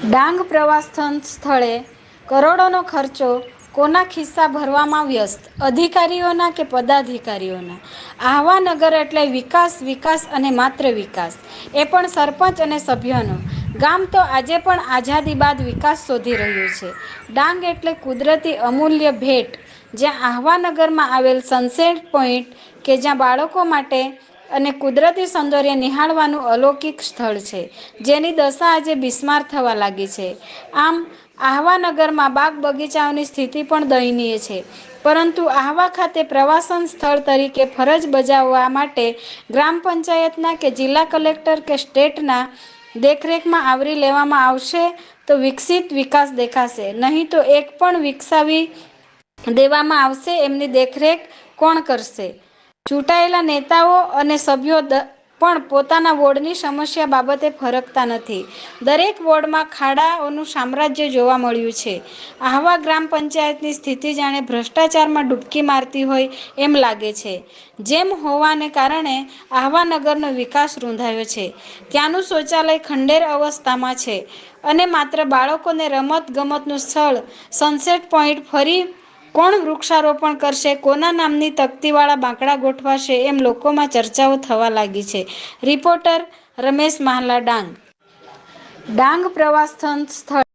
ડાંગ પ્રવાસન સ્થળે કરોડોનો ખર્ચો કોના ખિસ્સા ભરવામાં વ્યસ્ત અધિકારીઓના કે પદાધિકારીઓના? આહવા નગર એટલે વિકાસ વિકાસ અને માત્ર વિકાસ, એ પણ સરપંચ અને સભ્યોનો. ગામ તો આજે પણ આઝાદી બાદ વિકાસ શોધી રહ્યું છે. ડાંગ એટલે કુદરતી અમૂલ્ય ભેટ જ્યાં આહવા નગરમાં આવેલ સનસેટ પોઈન્ટ કે જ્યાં બાળકો માટે અને કુદરતી સૌંદર્ય નિહાળવાનું અલૌકિક સ્થળ છે, જેની દશા આજે બિસ્માર થવા લાગી છે. આમ આહવા નગરમાં બાગ બગીચાઓની સ્થિતિ પણ દયનીય છે. પરંતુ આહવા ખાતે પ્રવાસન સ્થળ તરીકે ફરજ બજાવવા માટે ગ્રામ પંચાયતના કે જિલ્લા કલેક્ટર કે સ્ટેટના દેખરેખમાં આવરી લેવામાં આવશે તો વિકસિત વિકાસ દેખાશે, નહીં તો એક પણ વિકસાવી દેવામાં આવશે એમની દેખરેખ કોણ કરશે? ચૂંટાયેલા નેતાઓ અને સભ્યો પણ પોતાના વોર્ડની સમસ્યા બાબતે ફરકતા નથી. દરેક વોર્ડમાં ખાડાઓનું સામ્રાજ્ય જોવા મળ્યું છે. આહવા ગ્રામ પંચાયતની સ્થિતિ જાણે ભ્રષ્ટાચારમાં ડૂબકી મારતી હોય એમ લાગે છે. જેમ હોવાને કારણે આહવા નગરનો વિકાસ રૂંધાયો છે. ત્યાંનું શૌચાલય ખંડેર અવસ્થામાં છે અને માત્ર બાળકોને રમત ગમતનું સ્થળ સનસેટ પોઈન્ટ ફરી કોણ વૃક્ષારોપણ કરશે, કોના નામની તકતીવાળા બાંકડા ગોઠવાશે એમ લોકોમાં ચર્ચાઓ થવા લાગી છે. રિપોર્ટર રમેશ માહલા ડાંગ. ડાંગ પ્રવાસન સ્થળે